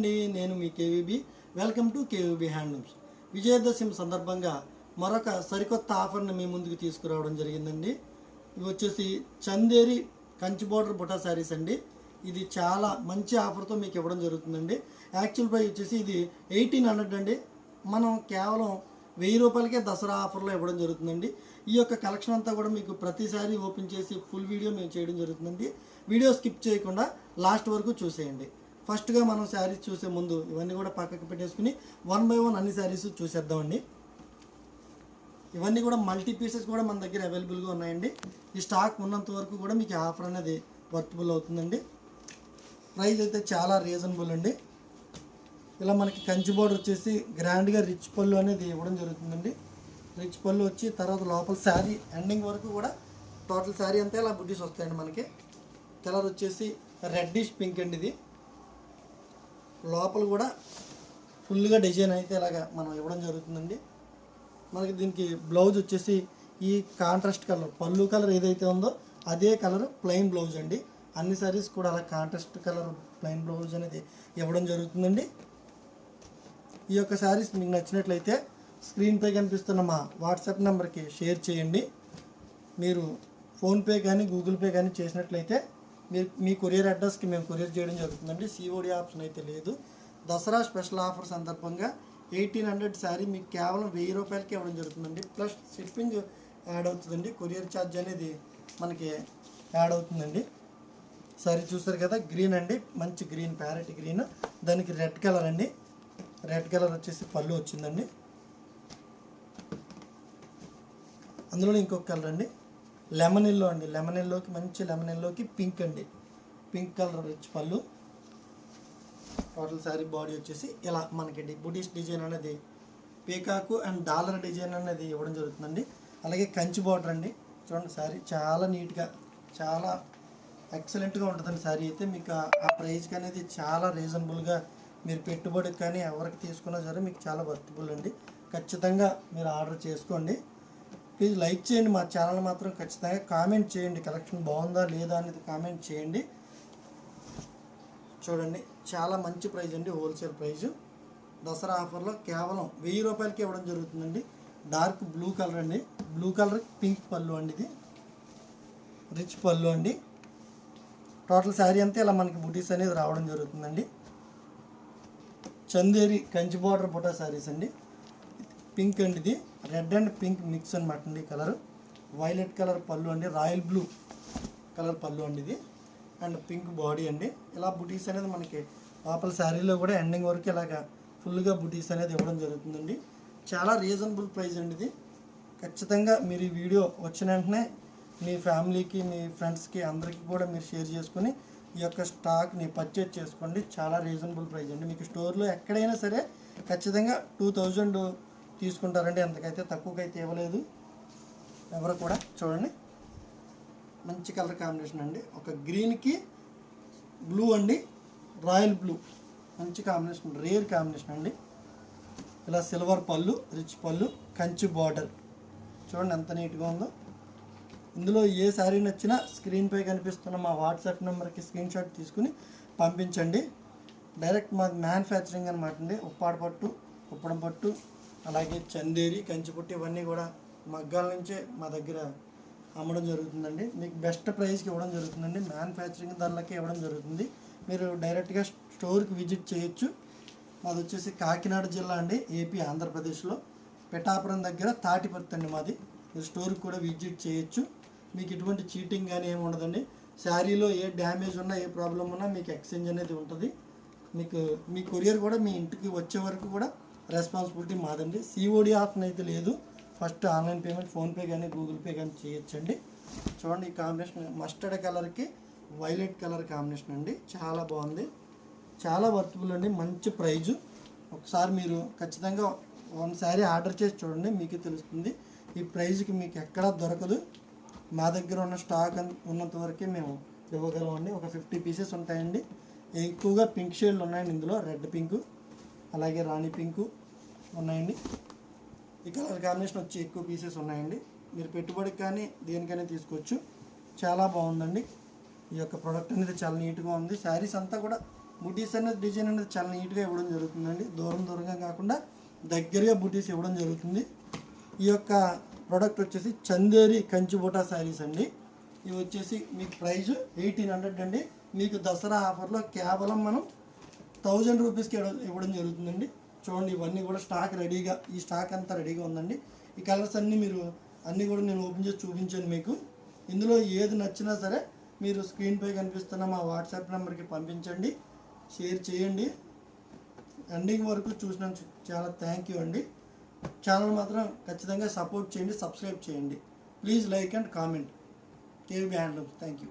అండి నేను మీ K V B. Welcome to K V B handlooms. Vijayadashami సందర్భంగా మరొక సరికొత్త ఆఫర్ని మీ ముందుకు తీసుకురావడం జరిగిందండి. ఇవి వచ్చేసి చందేరి కంచి బోర్డర్ బుటా శారీస్ అండి. ఇది చాలా మంచి ఆఫర్తో మీకు ఇవ్వడం జరుగుతుందండి. యాక్చువల్ ప్రైస్ వచ్చేసి ఇది ఎయిటీన్ హండ్రెడ్ అండి. మనం కేవలం వెయ్యి రూపాయలకే దసరా ఆఫర్లో ఇవ్వడం జరుగుతుందండి. ఈ యొక్క కలెక్షన్ అంతా కూడా మీకు ప్రతిసారి ఓపెన్ చేసి ఫుల్ వీడియో మేము చేయడం జరుగుతుందండి. వీడియో స్కిప్ చేయకుండా లాస్ట్ వరకు చూసేయండి. ఫస్ట్గా మనం శారీస్ చూసే ముందు ఇవన్నీ కూడా పక్కకి పెట్టేసుకుని వన్ బై వన్ అన్ని శారీస్ చూసేద్దామండి. ఇవన్నీ కూడా మల్టీ పీసెస్ కూడా మన దగ్గర అవైలబుల్గా ఉన్నాయండి. ఈ స్టాక్ ఉన్నంత వరకు కూడా మీకు ఆఫర్ అనేది వర్తబుల్ అవుతుందండి. ప్రైస్ అయితే చాలా రీజనబుల్ అండి. ఇలా మనకి కంచి బోర్డర్ వచ్చేసి గ్రాండ్గా రిచ్ పళ్ళు అనేది ఇవ్వడం జరుగుతుందండి. రిచ్ పళ్ళు వచ్చి తర్వాత లోపల శారీ ఎండింగ్ వరకు కూడా టోటల్ శారీ అంతా ఇలా బుడ్డీస్ వస్తాయండి మనకి. కలర్ వచ్చేసి రెడ్డిష్ పింక్ అండి ఇది. లోపల కూడా ఫుల్గా డిజైన్ అయితే ఇలాగా మనం ఇవ్వడం జరుగుతుందండి. మనకి దీనికి బ్లౌజ్ వచ్చేసి ఈ కాంట్రాస్ట్ కలర్ పళ్ళు కలర్ ఏదైతే ఉందో అదే కలర్ ప్లెయిన్ బ్లౌజ్ అండి. అన్ని సారీస్ కూడా అలా కాంట్రాస్ట్ కలర్ ప్లెయిన్ బ్లౌజ్ అనేది ఇవ్వడం జరుగుతుందండి. ఈ యొక్క శారీస్ మీకు నచ్చినట్లయితే స్క్రీన్పై కనిపిస్తున్న మా వాట్సాప్ నెంబర్కి షేర్ చేయండి. మీరు ఫోన్పే కానీ గూగుల్ పే కానీ చేసినట్లయితే మీరు మీ కొరియర్ అడ్రస్కి మేము కొరియర్ చేయడం జరుగుతుందండి. సిఓడి ఆప్షన్ అయితే లేదు. దసరా స్పెషల్ ఆఫర్ సందర్భంగా ఎయిటీన్ హండ్రెడ్ శారీ మీకు కేవలం వెయ్యి రూపాయలకి ఇవ్వడం జరుగుతుందండి. ప్లస్ షిప్పింగ్ యాడ్ అవుతుందండి. కొరియర్ ఛార్జ్ అనేది మనకి యాడ్ అవుతుందండి. సారీ చూస్తారు కదా గ్రీన్ అండి. మంచి గ్రీన్ ప్యారెట్ గ్రీన్ దానికి రెడ్ కలర్ అండి. రెడ్ కలర్ వచ్చేసి పళ్ళు వచ్చిందండి. అందులో ఇంకొక కలర్ అండి. లెమన్ ఎల్లో అండి. లెమన్ ఎల్లోకి మంచి లెమన్ ఎల్లోకి పింక్ అండి. పింక్ కలర్ రిచ్ పళ్ళు. టోటల్ శారీ బాడీ వచ్చేసి ఇలా మనకి డి- డిజైన్ అనేది పీకాకు అండ్ డాలర్ డిజైన్ అనేది ఇవ్వడం జరుగుతుందండి. అలాగే కంచి బార్డర్ అండి. చూడండి శారీ చాలా నీట్గా చాలా ఎక్సలెంట్గా ఉంటుందండి శారీ అయితే. మీకు ఆ- ఆ ప్రైస్కి అనేది చాలా రీజనబుల్గా మీరు పెట్టుబడికి కానీ ఎవరికి తీసుకున్నా సరే మీకు చాలా వర్తబుల్ అండి. ఖచ్చితంగా మీరు ఆర్డర్ చేసుకోండి. ప్లీజ్ లైక్ చేయండి మా ఛానల్ మాత్రం ఖచ్చితంగా కామెంట్ చేయండి. కలెక్షన్ బాగుందా లేదా అనేది కామెంట్ చేయండి. చూడండి చాలా మంచి ప్రైస్ అండి హోల్సేల్ ప్రైస్ దసరా ఆఫర్లో కేవలం వెయ్యి రూపాయలకి ఇవ్వడం జరుగుతుందండి. డార్క్ బ్లూ కలర్ అండి. బ్లూ కలర్ పింక్ పళ్ళు అండి ఇది. రిచ్ పళ్ళు అండి. టోటల్ శారీ అంతా ఇలా మనకి బుటీస్ అనేది రావడం జరుగుతుందండి. చందేరి కంచి బార్డర్ బుటా శారీస్ అండి. పింక్ అండి ఇది. రెడ్ అండ్ పింక్ మిక్స్ అనమాట అండి కలర్. వైలెట్ కలర్ పళ్ళు అండి రాయల్ బ్లూ కలర్ పళ్ళు అండి ఇది. అండ్ పింక్ బాడీ అండి. ఇలా బుటీస్ అనేది మనకి లోపల శారీలో కూడా ఎండింగ్ వరకు ఇలాగా ఫుల్గా బుటీస్ అనేది ఇవ్వడం జరుగుతుందండి. చాలా రీజనబుల్ ప్రైస్ అండి ఇది. ఖచ్చితంగా మీరు ఈ వీడియో వచ్చిన వెంటనే మీ ఫ్యామిలీకి మీ ఫ్రెండ్స్కి అందరికీ కూడా మీరు షేర్ చేసుకొని ఈ యొక్క స్టాక్ని పర్చేజ్ చేసుకోండి. చాలా రీజనబుల్ ప్రైస్ అండి. మీకు స్టోర్లో ఎక్కడైనా సరే ఖచ్చితంగా టూ థౌజండ్ తీసుకుంటారండి. అంతకైతే తక్కువకైతే ఇవ్వలేదు. ఎవరు కూడా చూడండి. మంచి కలర్ కాంబినేషన్ అండి. ఒక గ్రీన్కి బ్లూ అండి. Royal blue. మంచి కాంబినేషన్ రేర్ కాంబినేషన్ అండి. ఇలా సిల్వర్ పళ్ళు రిచ్ పళ్ళు కంచి బార్డర్. చూడండి ఎంత నీట్గా ఉందో. ఇందులో ఏ శారీ నచ్చినా స్క్రీన్పై కనిపిస్తున్న మా వాట్సాప్ నెంబర్కి స్క్రీన్ షాట్ తీసుకుని పంపించండి. డైరెక్ట్ మాది మ్యానుఫ్యాక్చరింగ్ అనమాట అండి. ఉప్పాడ పట్టు ఉప్పడం పట్టు అలాగే చందేరి కంచిపుట్టి ఇవన్నీ కూడా మగ్గాల నుంచే మా దగ్గర అమ్మడం జరుగుతుందండి. మీకు బెస్ట్ ప్రైస్కి ఇవ్వడం జరుగుతుందండి. మ్యానుఫ్యాక్చరింగ్ ధరలకి ఇవ్వడం జరుగుతుంది. మీరు డైరెక్ట్గా స్టోర్కి విజిట్ చేయొచ్చు. మాది వచ్చేసి కాకినాడ జిల్లా అండి. ఏపీ ఆంధ్రప్రదేశ్లో. పిఠాపురం దగ్గర తాటిపర్తి అండి మాది. మీరు స్టోర్కి కూడా విజిట్ చేయొచ్చు. మీకు ఎటువంటి చీటింగ్ కానీ ఏమి ఉండదండి. శారీలో ఏ డ్యామేజ్ ఉన్నా ఏ ప్రాబ్లం ఉన్నా మీకు ఎక్స్చేంజ్ అనేది ఉంటుంది. మీకు మీ కొరియర్ కూడా మీ ఇంటికి వచ్చే వరకు కూడా రెస్పాన్సిబిలిటీ మాదండి. సిఓడి ఆప్షన్ అయితే లేదు. ఫస్ట్ ఆన్లైన్ పేమెంట్ ఫోన్పే కానీ గూగుల్ పే కానీ చేయొచ్చండి. చూడండి ఈ కాంబినేషన్ మస్టర్డ్ కలర్కి వైలెట్ కలర్ కాంబినేషన్ అండి. చాలా బాగుంది. చాలా వర్తబుల్ అండి. మంచి ప్రైజు. ఒకసారి మీరు ఖచ్చితంగా వన్ శారీ ఆర్డర్ చేసి చూడండి. మీకే తెలుస్తుంది. ఈ ప్రైజ్కి మీకు ఎక్కడా దొరకదు. మా దగ్గర ఉన్న స్టాక్ ఉన్నంత వరకే మేము ఇవ్వగలమండి ఒక ఫిఫ్టీ పీసెస్ ఉంటాయండి. ఎక్కువగా పింక్ షేడ్లు ఉన్నాయండి ఇందులో. రెడ్ పింక్ అలాగే రాణి పింకు ఉన్నాయండి. ఈ కలర్ కాంబినేషన్ వచ్చి ఎక్కువ పీసెస్ ఉన్నాయండి. మీరు పెట్టుబడికి కానీ దేనికైనా తీసుకోవచ్చు. చాలా బాగుందండి. ఈ యొక్క ప్రోడక్ట్ అనేది చాలా నీట్గా ఉంది. శారీస్ అంతా కూడా బుటీస్ అనేది డిజైన్ అనేది చాలా నీట్గా ఇవ్వడం జరుగుతుందండి. దూరం దూరంగా కాకుండా దగ్గరగా బుటీస్ ఇవ్వడం జరుగుతుంది. ఈ యొక్క ప్రోడక్ట్ వచ్చేసి చందేరి కంచిబూటా శారీస్ అండి. ఇవి వచ్చేసి మీకు ప్రైజ్ ఎయిటీన్ హండ్రెడ్ అండి. మీకు దసరా ఆఫర్లో కేవలం మనం థౌజండ్ రూపీస్కి ఇవ్వడం జరుగుతుందండి. చూడండి ఇవన్నీ కూడా స్టాక్ రెడీగా ఈ స్టాక్ అంతా రెడీగా ఉందండి. ఈ కలర్స్ అన్నీ మీరు అన్నీ కూడా నేను ఓపెన్ చేసి చూపించాను మీకు. ఇందులో ఏది నచ్చినా సరే మీరు స్క్రీన్పై కనిపిస్తున్న మా వాట్సాప్ నెంబర్కి పంపించండి షేర్ చేయండి. ఎండింగ్ వరకు చూసినందుకు చాలా థ్యాంక్ యూ అండి. ఛానల్ మాత్రం ఖచ్చితంగా సపోర్ట్ చేయండి సబ్స్క్రైబ్ చేయండి. Please like and comment KV handlooms thank you